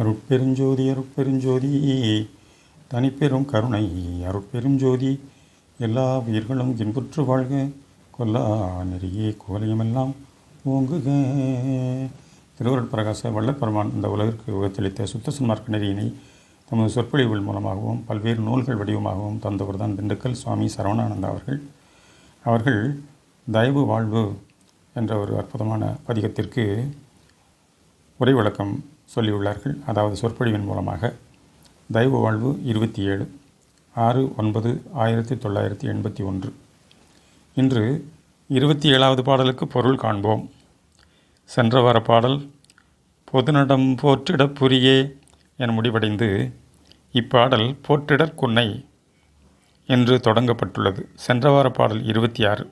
அருட்பெருஞ்சோதி அருட்பெருஞ்சோதி தனிப்பெரும் கருணை. அருட்பெருஞ்சோதி எல்லா உயிர்களும் இன்புற்று வாழ்க. கொல்லா நெறியே கோலயமெல்லாம் ஓங்குக. திருவருட் பிரகாச வல்லப்பெருமான் இந்த உலகிற்கு உகத்தளித்த சுத்த சன்மார்க்க நெறியினை தமது சொற்பொழிவுகள் மூலமாகவும் பல்வேறு நூல்கள் வடிவமாகவும் தந்தவர் தான் திண்டுக்கல் சுவாமி சரவணானந்தா அவர்கள். அவர்கள் தயவு வாழ்வு என்ற ஒரு அற்புதமான பதிகத்திற்கு உரை விளக்கம் சொல்லியுள்ளார்கள். அதாவது சொற்பொழிவின் மூலமாக தெய்வ வாழ்வு இருபத்தி ஏழு ஆறு ஒன்பது ஆயிரத்தி தொள்ளாயிரத்தி எண்பத்தி ஒன்று. இன்று இருபத்தி ஏழாவது பாடலுக்கு பொருள் காண்போம். சென்ற வார பாடல் பொதுநடம் போற்றிடப் புரியே என முடிவடைந்து இப்பாடல் போற்றிடற் குன்னை என்று தொடங்கப்பட்டுள்ளது. சென்ற வார பாடல் இருபத்தி ஆறு.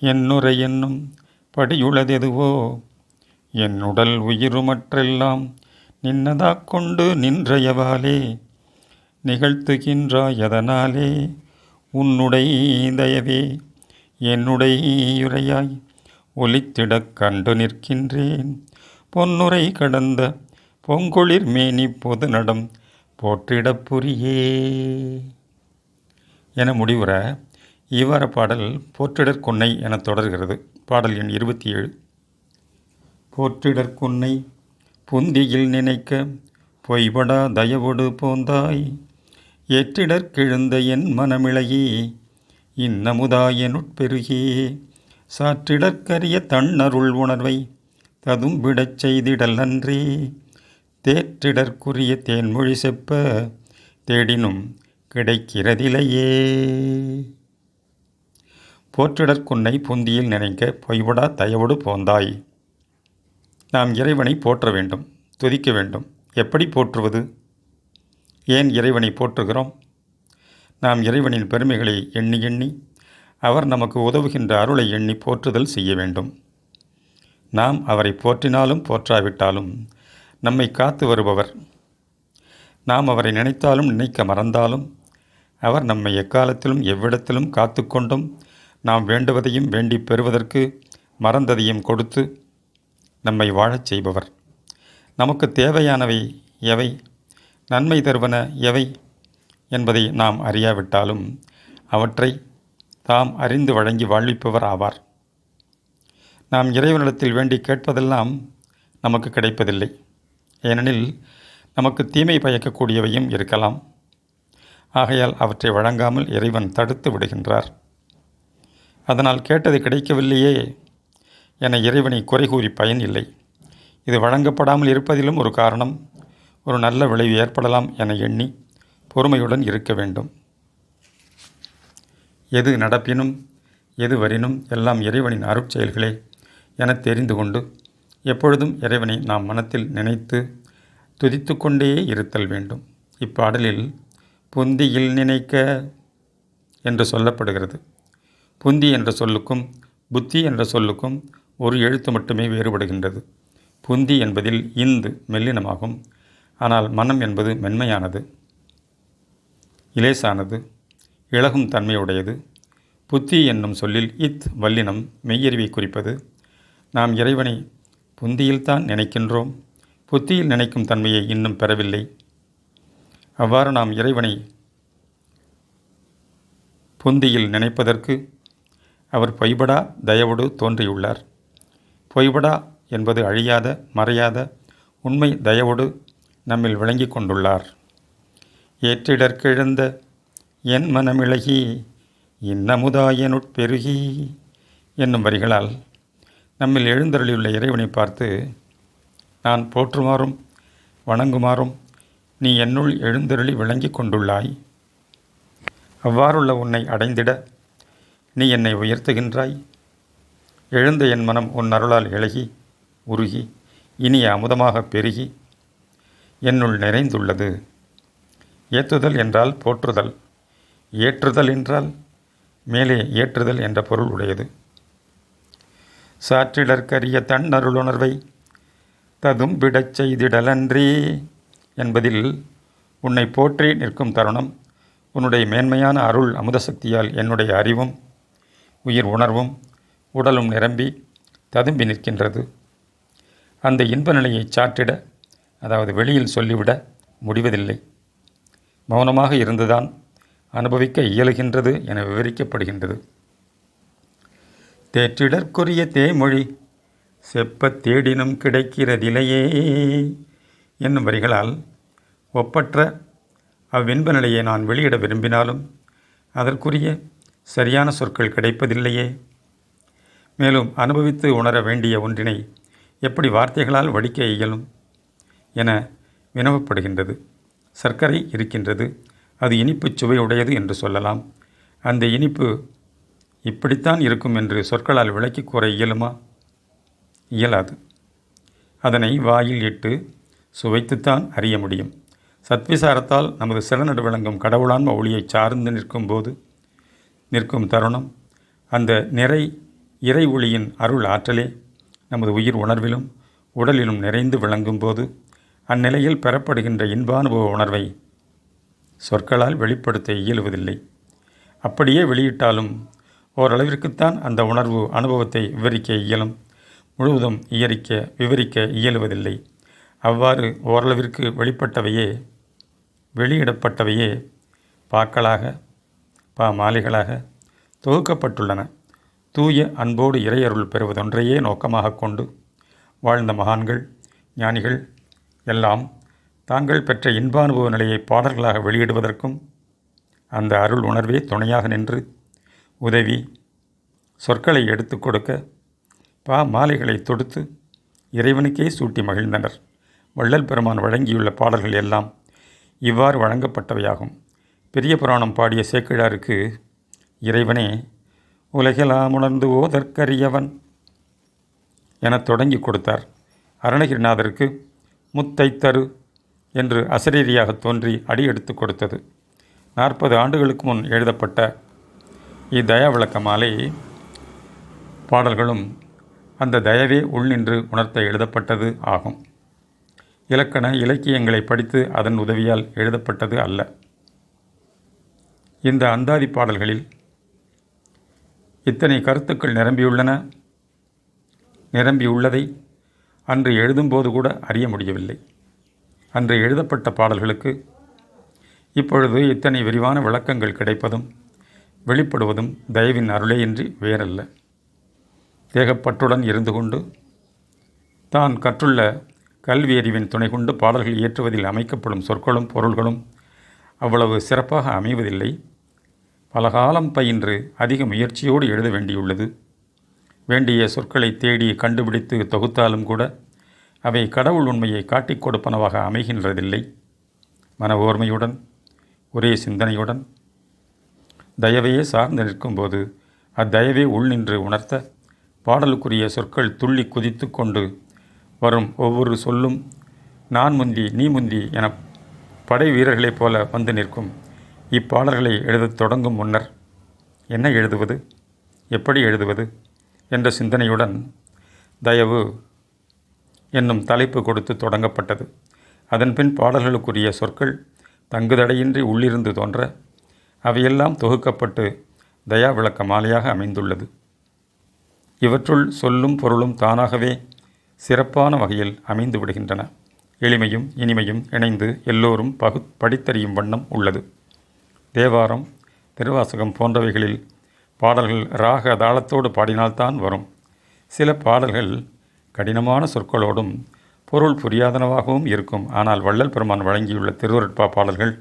என்னுரை என்னும் படியுள்ளதெதுவோ என் உடல் உயிருமற்றெல்லாம் நின்னதாக் கொண்டு நின்றயவாலே நிகழ்த்துகின்றாயதனாலே உன்னுடை தயவே என்னுடையுரையாய் ஒலித்திடக் கண்டு நிற்கின்றேன். பொன்னுரை கடந்த பொங்குளிர் மேனி பொது நடம் போற்றிடப் புரியே. என முடிவுற இவர பாடல் போற்றிடற் கொன்னை என தொடர்கிறது. பாடல் எண் இருபத்தி ஏழு. போற்றிடற்குன்னை புந்தியில் நினைக்க பொய்படா தயவொடு போந்தாய். ஏற்றிடற்கெழுந்த என் மனமிளையே இன்னமுதாயனுட்பெருகே சாற்றிடற்கரிய தன்னருள் உணர்வை ததும்பிடச் செய்திடல் அன்றே தேற்றிடற்குரிய தேன்மொழி செப்ப தேடினும் கிடைக்கிறதிலையே போற்றிடற்குன்னை புந்தியில் நினைக்க பொய்படா தயவோடு போந்தாய். நாம் இறைவனை போற்ற வேண்டும் துதிக்க வேண்டும். எப்படி போற்றுவது? ஏன் இறைவனை போற்றுகிறோம்? நாம் இறைவனின் பெருமைகளை எண்ணி எண்ணி அவர் நமக்கு உதவுகின்ற அருளை எண்ணி போற்றுதல் செய்ய வேண்டும். நாம் அவரை போற்றினாலும் போற்றாவிட்டாலும் நம்மை காத்து வருபவர். நாம் அவரை நினைத்தாலும் நினைக்க மறந்தாலும் அவர் நம்மை எக்காலத்திலும் எவ்விடத்திலும் காத்து கொண்டும் நாம் வேண்டுவதையும் வேண்டி பெறுவதற்கு மறந்ததையும் கொடுத்து நம்மை வாழச் செய்பவர். நமக்கு தேவையானவை எவை? நன்மை தருவன எவை? என்பதை நாம் அறியாவிட்டாலும் அவற்றை தாம் அறிந்து வழங்கி வாழ்விப்பவர் ஆவார். நாம் இறைவனிடத்தில் வேண்டி கேட்பதெல்லாம் நமக்கு கிடைப்பதில்லை. ஏனெனில் நமக்கு தீமை பயக்கக்கூடியவையும் இருக்கலாம். ஆகையால் அவற்றை வழங்காமல் இறைவன் தடுத்து விடுகின்றார். அதனால் கேட்டது கிடைக்கவில்லையே என இறைவனை குறை கூறி பயன் இல்லை. இது வழங்கப்படாமல் இருப்பதிலும் ஒரு காரணம் ஒரு நல்ல விளைவு ஏற்படலாம் என எண்ணி பொறுமையுடன் இருக்க வேண்டும். எது நடப்பினும் எது வரினும் எல்லாம் இறைவனின் அருட்செயல்களே என தெரிந்து கொண்டு எப்பொழுதும் இறைவனை நாம் மனத்தில் நினைத்து துதித்து கொண்டே இருத்தல் வேண்டும். இப்பாடலில் புந்தியில் நினைக்க என்று சொல்லப்படுகிறது. புந்தி என்ற சொல்லுக்கும் புத்தி என்ற சொல்லுக்கும் ஒரு எழுத்து மட்டுமே வேறுபடுகின்றது. புந்தி என்பதில் இந்து மெல்லினமாகும். ஆனால் மனம் என்பது மென்மையானது. இலேசானது. இழகும் தன்மையுடையது. புத்தி என்னும் சொல்லில் இத் வல்லினம் மெய்யறிவை குறிப்பது. நாம் இறைவனை புந்தியில்தான் நினைக்கின்றோம். புத்தியில் நினைக்கும் தன்மையை இன்னும் பெறவில்லை. அவ்வாறு நாம் இறைவனை புந்தியில் நினைப்பதற்கு அவர் பொய்படா தயவோடு தோன்றியுள்ளார். பொய்விடா என்பது அழியாத மறையாத உண்மை தயவோடு நம்மில் விளங்கி கொண்டுள்ளார். ஏற்றிடற்கெழுந்த என் மனமிளகி இன்னமுதாயனுட்பெருகி என்னும் வரிகளால் நம்மில் எழுந்தருளியுள்ள இறைவனை பார்த்து நான் போற்றுமாறும் வணங்குமாறும் நீ என்னுள் எழுந்தருளி விளங்கி கொண்டுள்ளாய். அவ்வாறுள்ள உன்னை அடைந்திட நீ என்னை உயர்த்துகின்றாய். எழுந்த என் மனம் உன் அருளால் இழகி உருகி இனிய அமுதமாக பெருகி என்னுள் நிறைந்துள்ளது. ஏற்றுதல் என்றால் போற்றுதல் ஏற்றுதல் என்றால் மேலே ஏற்றுதல் என்ற பொருள் உடையது. சாற்றிடற்கரிய தன்னருளுணர்வை ததும் ததும்பிடச் செய்திடலன்றே என்பதில் உன்னை போற்றி நிற்கும் தருணம் உன்னுடைய மேன்மையான அருள் அமுத சக்தியால் என்னுடைய அறிவும் உயிர் உணர்வும் உடலும் நிரம்பி ததும்பி நிற்கின்றது. அந்த இன்ப நிலையை சாற்றிட அதாவது வெளியில் சொல்லிவிட முடிவதில்லை. மௌனமாக இருந்துதான் அனுபவிக்க இயலுகின்றது என விவரிக்கப்படுகின்றது. தேற்றிடற்குரிய தேமொழி செப்பத் தேடினும் கிடைக்கிறதிலையே என்னும் வரிகளால் ஒப்பற்ற அவ்வின்ப நிலையை நான் வெளியிட விரும்பினாலும் அதற்குரிய சரியான சொற்கள் கிடைப்பதில்லையே. மேலும் அனுபவித்து உணர வேண்டிய ஒன்றினை எப்படி வார்த்தைகளால் வடிக்க இயலும் என வினவப்படுகின்றது. சர்க்கரை இருக்கின்றது. அது இனிப்பு சுவையுடையது என்று சொல்லலாம். அந்த இனிப்பு இப்படித்தான் இருக்கும் என்று சொற்களால் விளக்கி கூற இயலுமா? இயலாது. அதனை வாயில் இட்டு சுவைத்துத்தான் அறிய முடியும். சத்விசாரத்தால் நமது சிறநடு விளங்கும் கடவுளான்ம ஒளியை சார்ந்து நிற்கும் போது நிற்கும் தருணம் அந்த நிறை இறை ஒளியின் அருள் ஆற்றலே நமது உயிர் உணர்விலும் உடலிலும் நிறைந்து விளங்கும் போது அந்நிலையில் பெறப்படுகின்ற இன்பானுபவ உணர்வை சொற்களால் வெளிப்படுத்த இயலுவதில்லை. அப்படியே வெளியிட்டாலும் ஓரளவிற்குத்தான் அந்த உணர்வு அனுபவத்தை விவரிக்க இயலும் முழுவதும் இயறிக்க விவரிக்க இயலுவதில்லை. அவ்வாறு ஓரளவிற்கு வெளிப்பட்டவையே வெளியிடப்பட்டவையே பாக்களாக பா மாலைகளாக தொகுக்கப்பட்டுள்ளன. தூய அன்போடு இறையருள் பெறுவதொன்றையே நோக்கமாக கொண்டு வாழ்ந்த மகான்கள் ஞானிகள் எல்லாம் தாங்கள் பெற்ற இன்பானுபவ நிலையை பாடல்களாக வெளியிடுவதற்கும் அந்த அருள் உணர்வே துணையாக நின்று உதவி சொற்களை எடுத்து கொடுக்க பா மாலைகளை தொடுத்து இறைவனுக்கே சூட்டி மகிழ்ந்தனர். வள்ளல் பெருமான் வழங்கியுள்ள பாடல்கள் எல்லாம் இவ்வாறு வழங்கப்பட்டவையாகும். பெரிய புராணம் பாடிய சேக்கிழாருக்கு இறைவனே உலகெல்லாம் உணர்ந்து ஓதற்கரியவன் எனத் தொடங்கி கொடுத்தார். அருணகிரிநாதருக்கு முத்தைத்தரு என்று அசரீரியாக தோன்றி அடியெடுத்து கொடுத்தது. நாற்பது ஆண்டுகளுக்கு முன் எழுதப்பட்ட இத்தயா விளக்க மாலை பாடல்களும் அந்த தயவே உள்நின்று உணர்த்த எழுதப்பட்டது ஆகும். இலக்கண இலக்கியங்களை படித்து அதன் உதவியால் எழுதப்பட்டது அல்ல. இந்த அந்தாதி பாடல்களில் இத்தனை கருத்துக்கள் நிரம்பியுள்ளன? நிரம்பியுள்ளதை அன்று எழுதும்போது கூட அறிய முடியவில்லை. அன்று எழுதப்பட்ட பாடல்களுக்கு இப்பொழுது இத்தனை விரிவான விளக்கங்கள் கிடைப்பதும் வெளிப்படுவதும் தயவின் அருளேயின்றி வேறல்ல. தேகப்பற்றுடன் இருந்து கொண்டு தான் கற்றுள்ள கல்வி அறிவின் துணை கொண்டு பாடல்கள் இயற்றுவதில் அமைக்கப்படும் சொற்களும் பொருள்களும் அவ்வளவு சிறப்பாக அமைவதில்லை. பல காலம் பயின்று அதிக முயற்சியோடு எழுத வேண்டியுள்ளது. வேண்டிய சொற்களை தேடி கண்டுபிடித்து தொகுத்தாலும் கூட அவை கடவுள் உண்மையை காட்டிக் கொடுப்பனவாக அமைகின்றதில்லை. மன ஓர்மையுடன் ஒரே சிந்தனையுடன் தயவையே சார்ந்து நிற்கும்போது அத்தயவே உள்நின்று உணர்த்த பாடலுக்குரிய சொற்கள் துள்ளி குதித்து கொண்டு வரும் ஒவ்வொரு சொல்லும் நான் முந்தி நீ முந்தி என படை வீரர்களைப் போல வந்து நிற்கும் இப்பாடல்களை எழுதத் தொடங்கும் முன்னர் என்ன எழுதுவது எப்படி எழுதுவது என்ற சிந்தனையுடன் தயவு என்னும் தலைப்பு கொடுத்து தொடங்கப்பட்டது. அதன்பின் பாடல்களுக்குரிய சொற்கள் தங்குதடையின்றி உள்ளிருந்து தோன்ற அவையெல்லாம் தொகுக்கப்பட்டு தயா விளக்க மாலையாக அமைந்துள்ளது. இவற்றுள் சொல்லும் பொருளும் தானாகவே சிறப்பான வகையில் அமைந்து விடுகின்றன எளிமையும் இனிமையும் இணைந்து எல்லோரும் பகு படித்தறியும் வண்ணம் உள்ளது. தேவாரம் திருவாசகம் போன்றவைகளில் பாடல்கள் ராக தாளத்தோடு பாடினால்தான் வரும். சில பாடல்கள் கடினமான சொற்களோடும் பொருள் புரியாதனவாகவும் இருக்கும். ஆனால் வள்ளல் பெருமான் வழங்கியுள்ள திருவருட்பா பாடல்கள்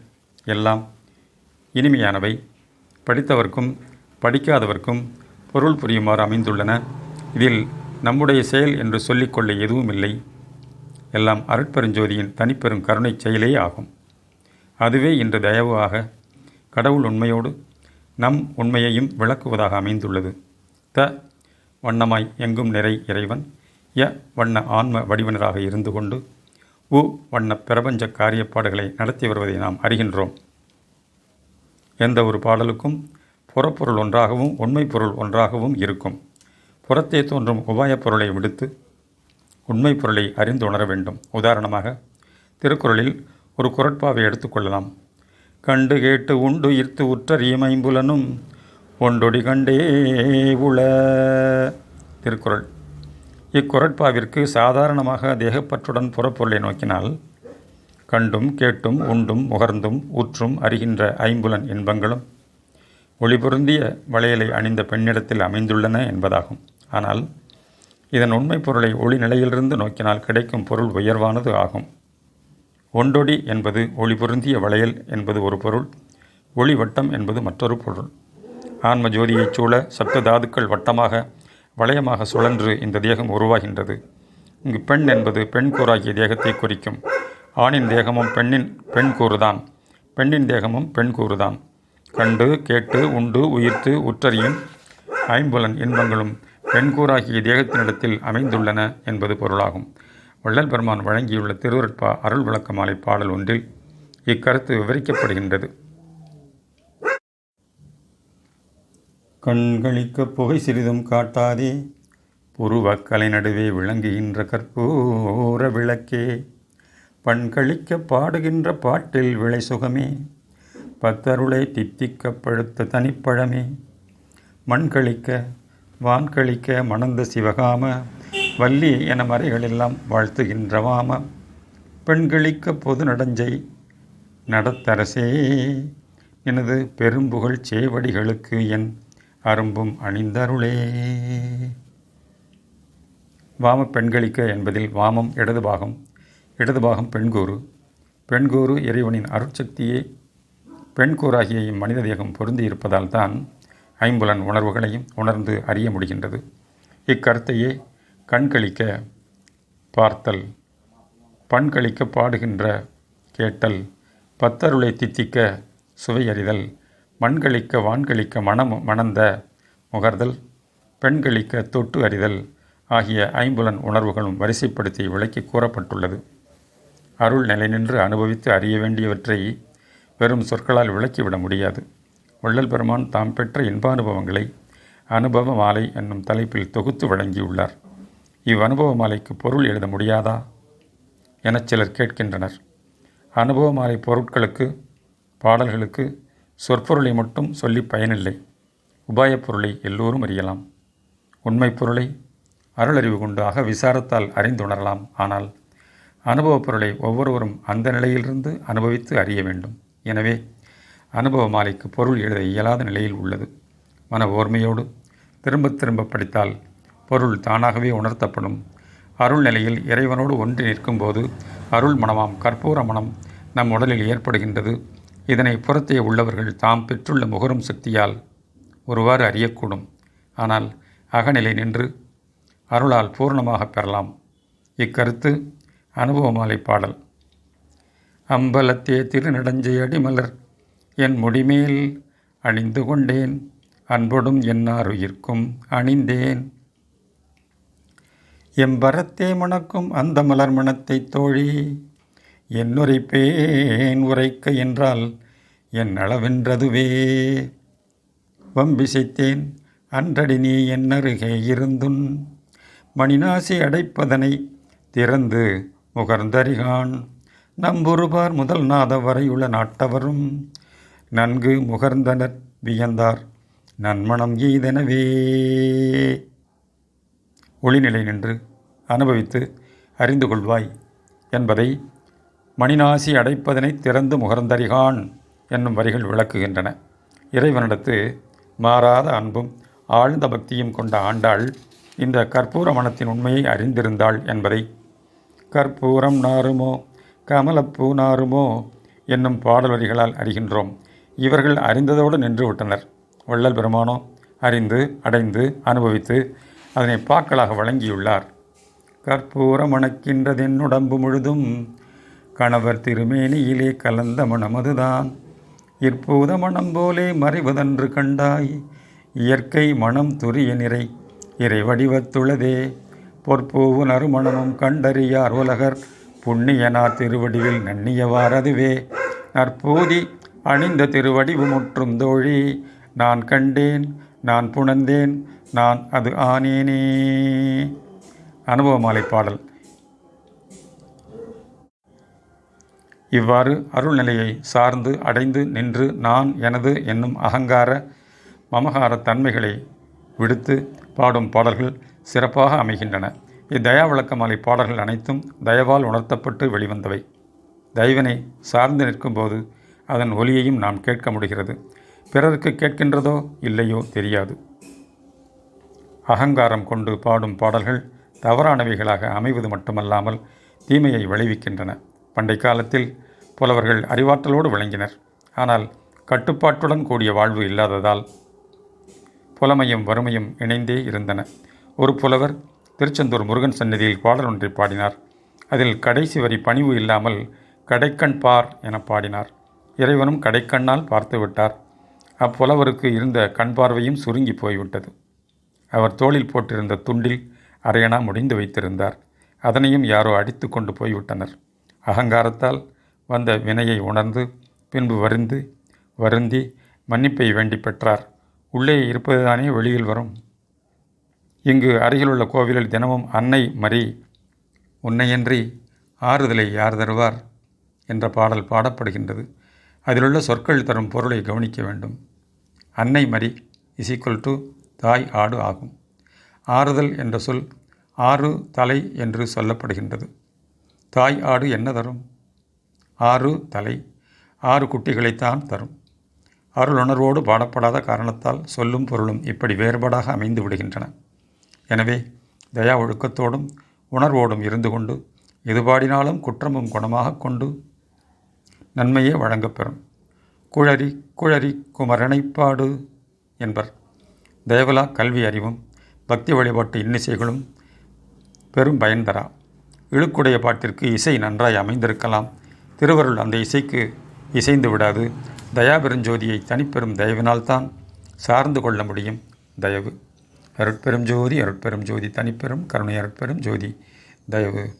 எல்லாம் இனிமையானவை. படித்தவர்க்கும் படிக்காதவர்க்கும் பொருள் புரியுமாறு அமைந்துள்ளன. இதில் நம்முடைய செயல் என்று சொல்லிக்கொள்ள எதுவும் இல்லை எல்லாம் அருட்பெருஞ்சோதியின் தனிப்பெரும் கருணைச் செயலே ஆகும். அதுவே இன்று தயவாக கடவுள் உண்மையோடு நம் உண்மையையும் விளக்குவதாக அமைந்துள்ளது. த வண்ணமாய் எங்கும் நிறை இறைவன் ய வண்ண ஆன்ம வடிவனராக இருந்து கொண்டு உ வண்ண பிரபஞ்ச காரியப்பாடுகளை நடத்தி வருவதை நாம் அறிகின்றோம். எந்த ஒரு பாடலுக்கும் புறப்பொருள் ஒன்றாகவும் உண்மை பொருள் ஒன்றாகவும் இருக்கும். புறத்தே தோன்றும் உபாயப் பொருளை விடுத்து உண்மை பொருளை அறிந்து உணர வேண்டும். உதாரணமாக திருக்குறளில் ஒரு குரட்பாவை எடுத்துக்கொள்ளலாம் கண்டு கேட்டு உண்டு ஈர்த்து உற்றறியும் ஐம்புலனும் ஒண்டொடி கண்டே உள. திருக்குறள். இக்குரட்பாவிற்கு சாதாரணமாக தேகப்பற்றுடன் புறப்பொருளை நோக்கினால் கண்டும் கேட்டும் உண்டும் முகர்ந்தும் ஊற்றும் அறிகின்ற ஐம்புலன் இன்பங்களும் ஒளிபொருந்திய வளையலை அணிந்த பெண்ணிடத்தில் அமைந்துள்ளன என்பதாகும். ஆனால் இதன் உண்மை பொருளை ஒளி நிலையிலிருந்து நோக்கினால் கிடைக்கும் பொருள் உயர்வானது ஆகும். ஒண்டொடி என்பது ஒளி பொருந்திய வளையல் என்பது ஒரு பொருள் ஒளி வட்டம் என்பது மற்றொரு பொருள். ஆன்ம ஜோதியைச் சூழ சப்த தாதுக்கள் வட்டமாக வளையமாக சுழன்று இந்த தேகம் உருவாகின்றது. இங்கு பெண் என்பது பெண் கூறாகிய தேகத்தை குறிக்கும். ஆணின் தேகமும் பெண்ணின் பெண் கூறுதான். பெண்ணின் தேகமும் பெண் கூறுதான். கண்டு கேட்டு உண்டு உயிர்த்து உற்றறியும் ஐம்புலன் இன்பங்களும் பெண் கூறாகிய தேகத்தினிடத்தில் அமைந்துள்ளன என்பது பொருளாகும். வள்ளல் பெருமான் வழங்கியுள்ள திருவருட்பா அருள் விளக்கமாலை பாடல் ஒன்றில் இக்கருத்து விவரிக்கப்படுகின்றது. கண்களிக்க புகை சிறிதும் காட்டாதே புருவக்கலை நடுவே விளங்குகின்ற கற்பூர விளக்கே பண்களிக்க பாடுகின்ற பாட்டில் விளை சுகமே பத்தருளை தித்திக்க பழுத்த தனிப்பழமே மண்களிக்க வான்களிக்க மணந்த சிவகாம வள்ளி என மறைகளெல்லாம் வாழ்த்துகின்றவாம பெண்களிக்க பொது நடஞ்சை நடத்தரசே. எனது பெரும்புகழ் சேவடிகளுக்கு என் அரும்பும் அணிந்தருளே. வாம பெண்களிக்க என்பதில் வாமம் இடது பாகம் இடது பாகம் பெண்கூறு. பெண்கூறு இறைவனின் அருட்சக்தியே. பெண்கூறாகிய இம்மனித தேகம் பொருந்தி இருப்பதால் தான் ஐம்புலன் உணர்வுகளையும் உணர்ந்து அறிய முடிகின்றது. இக்கருத்தையே கண்களிக்க பார்த்தல் பண்களிக்க பாடுகின்ற கேட்டல் பத்தருளை தித்திக்க சுவையறிதல் மண்களிக்க வான்களிக்க மனம் மணந்த முகர்தல் பெண்களிக்க தொட்டு அறிதல் ஆகிய ஐம்புலன் உணர்வுகளும் வரிசைப்படுத்தி விளக்கி கூறப்பட்டுள்ளது. அருள் நிலை நின்று அனுபவித்து அறிய வேண்டியவற்றை வெறும் சொற்களால் விளக்கிவிட முடியாது. வள்ளல் பெருமான் தாம் பெற்ற இன்பானுபவங்களை அனுபவ மாலை என்னும் தலைப்பில் தொகுத்து வழங்கியுள்ளார். இவ்வனுபவ மாலைக்கு பொருள் எழுத முடியாதா? எனச் சிலர் கேட்கின்றனர். அனுபவ மாலை பொருட்களுக்கு பாடல்களுக்கு சொற்பொருளை மட்டும் சொல்லி பயனில்லை. உபாயப் பொருளை எல்லோரும் அறியலாம். உண்மை பொருளை அருளறிவு கொண்டாக விசாரத்தால் அறிந்துணரலாம். ஆனால் அனுபவப் பொருளை ஒவ்வொருவரும் அந்த நிலையிலிருந்து அனுபவித்து அறிய வேண்டும். எனவே அனுபவ மாலைக்கு பொருள் எழுத இயலாத நிலையில் உள்ளது. மன ஓர்மையோடு திரும்ப திரும்ப படித்தால் பொருள் தானாகவே உணர்த்தப்படும். அருள் நிலையில் இறைவனோடு ஒன்றி நிற்கும்போது அருள் மனமாம் கற்பூர மனம் நம் உடலில் ஏற்படுகின்றது. இதனை புறத்தே உள்ளவர்கள் தாம் பெற்றுள்ள முகரும் சக்தியால் ஒருவாறு அறியக்கூடும். ஆனால் அகநிலை நின்று அருளால் பூர்ணமாக பெறலாம். இக்கருத்து அனுபவமாலை பாடல். அம்பலத்தே திருநடஞ்சை அடிமலர் என் முடிமேல் அணிந்து கொண்டேன் அன்பொடும் என்னாருயிர்க்கும் அணிந்தேன். எம்பரத்தே மணக்கும் அந்த மலர் மணத்தை தோழி என்னுரைப்பேன் உரைக்க என்றால் என் அளவென்றதுவே. வம்பிசைத்தேன் அன்றடி நீ என்னருகே இருந்துன். மணிநாசி அடைப்பதனை திறந்து முகர்ந்தறிகான். நம்புருபார் முதல் நாத வரையுள்ள நாட்டவரும். நன்கு முகர்ந்தனர் வியந்தார் நன்மணம் எய்தெனவே. ஒளிநிலை நின்று அனுபவித்து அறிந்து கொள்வாய் என்பதை மணிநாசி அடைப்பதனை திறந்து முகர்ந்தறிகான் என்னும் வரிகள் விளக்குகின்றன. இறைவனிடத்து மாறாத அன்பும் ஆழ்ந்த பக்தியும் கொண்ட ஆண்டாள் இந்த கற்பூர மனத்தின் உண்மையை அறிந்திருந்தாள் என்பதை கற்பூரம் நாருமோ கமலப்பூ நாருமோ என்னும் பாடல் வரிகளால் அறிகின்றோம். இவர்கள் அறிந்ததோடு நின்று விட்டனர். வள்ளல் பெருமானோ அறிந்து அடைந்து அனுபவித்து அதனை பாக்களாக வழங்கியுள்ளார். கற்பூரம் அணக்கின்றதென் உடம்பு முழுதும். கணவர் திருமேனியிலே கலந்த மணமதுதான் இப்பூத மனம் போலே மறைவதன்று கண்டாய். இயற்கை மனம் துரிய நிறை. இறை வடிவத்துள்ளதே. பொற்பூவு நறுமணமும் கண்டறியார் உலகர். புண்ணியனார் திருவடிவில் நன்னியவாறதுவே நற்பூதி அணிந்த திருவடிவு முற்றும் தோழி. நான் கண்டேன் நான் புணந்தேன் நான் அது ஆனேனே. அனுபவமாலை பாடல். இவ்வாறு அருள்நிலையை சார்ந்து அடைந்து நின்று நான் எனது என்னும் அகங்கார மமகார தன்மைகளை விடுத்து பாடும் பாடல்கள் சிறப்பாக அமைகின்றன. இத்தயா விளக்கமாலை பாடல்கள் அனைத்தும் தயவால் உணர்த்தப்பட்டு வெளிவந்தவை. தயவினை சார்ந்து நிற்கும்போது அதன் ஒலியையும் நாம் கேட்க முடிகிறது. பிறருக்கு கேட்கின்றதோ இல்லையோ தெரியாது. அகங்காரம் கொண்டு பாடும் பாடல்கள் தவறானவைகளாக அமைவது மட்டுமல்லாமல் தீமையை விளைவிக்கின்றன. பண்டை காலத்தில் புலவர்கள் அறிவாற்றலோடு விளங்கினர். ஆனால் கட்டுப்பாட்டுடன் கூடிய வாழ்வு இல்லாததால் புலமையும் வறுமையும் இணைந்தே இருந்தன. ஒரு புலவர் திருச்செந்தூர் முருகன் சந்நிதியில் பாடல் ஒன்றை பாடினார். அதில் கடைசி வரி பணிவு இல்லாமல் கடைக்கண் பார் என பாடினார். இறைவனும் கடைக்கண்ணால் பார்த்து விட்டார். அப்புலவருக்கு இருந்த கண் பார்வையும் சுருங்கி போய்விட்டது. அவர் தோளில் போட்டிருந்த துண்டில் அரையணா முடிந்து வைத்திருந்தார். அதனையும் யாரோ அடித்து கொண்டு போய்விட்டனர். அகங்காரத்தால் வந்த வினையை உணர்ந்து பின்பு வருந்து வருந்தி மன்னிப்பை வேண்டி பெற்றார். உள்ளே இருப்பதுதானே வெளியில் வரும். இங்கு அருகிலுள்ள கோவிலில் தினமும் அன்னை மறி உன்னையன்றி ஆறுதலை யார் தருவார்? என்ற பாடல் பாடப்படுகின்றது. அதிலுள்ள சொற்கள் தரும் பொருளை கவனிக்க வேண்டும். அன்னை மறி இஸ் ஈக்குவல் டு தாய் ஆடு ஆகும். ஆறுதல் என்ற சொல் ஆறு தலை என்று சொல்லப்படுகின்றது. தாய் ஆடு என்ன தரும்? ஆறு தலை. ஆறு குட்டிகளைத்தான் தரும். அருளுணர்வோடு பாடப்படாத காரணத்தால் சொல்லும் பொருளும் இப்படி வேறுபாடாக அமைந்து விடுகின்றன. எனவே தயா ஒழுக்கத்தோடும் உணர்வோடும் இருந்து கொண்டு எது பாடினாலும் குற்றமும் குணமாக கொண்டு நன்மையே வழங்கப்பெறும். குழறி குழறி குமரனைப்பாடு என்பர். தேவலா கல்வி அறிவும் பக்தி வழிபாட்டு இன்னிசைகளும் பெரும் பயன் தரா. இழுக்குடைய பாட்டிற்கு இசை நன்றாய் அமைந்திருக்கலாம். திருவருள் அந்த இசைக்கு இசைந்து விடாது. தயாபெருஞ்சோதியை தனிப்பெரும் தயவினால்தான் சார்ந்து கொள்ள முடியும் தயவு. அருட்பெரும் ஜோதி அருட்பெரும் ஜோதி தனிப்பெரும் கருணை அருட்பெரும் ஜோதி தயவு.